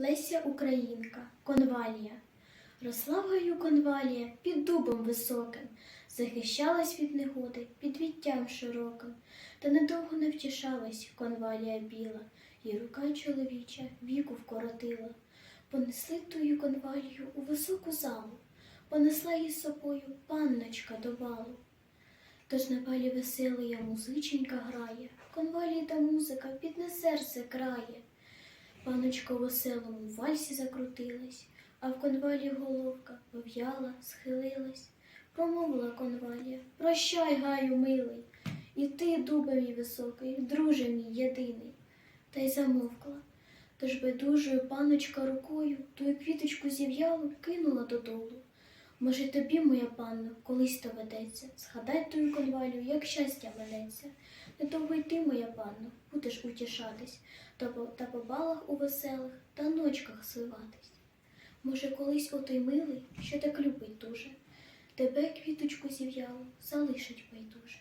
Леся Українка, конвалія. Росла в гаю конвалія під дубом високим, захищалась від негоди під віттям широким, та недовго не втішалась конвалія біла, і рука чоловіча віку вкоротила. Понесли тую конвалію у високу залу, понесла її з собою панночка до балу. Тож на балі веселия музиченька грає, конвалії та музика підне серце крає. Паночка у веселому вальсі закрутилась, а в конвалі головка пов'яла, схилилась. Промовила конвалія, прощай, гаю, милий, і ти, дубе мій високий, друже мій єдиний. Та й замовкла. Тож байдужою паночка рукою тую квіточку зів'ялу кинула додолу. Може, тобі, моя панно, колись доведеться, згадай тую конвалю, як щастя минеться. Недовго й ти, моя панно, будеш утішатись, та по, балах у веселих та ночках сливатись. Може, колись отой милий, що так любить дуже, тебе квіточку зів'ялу, залишить байдуже.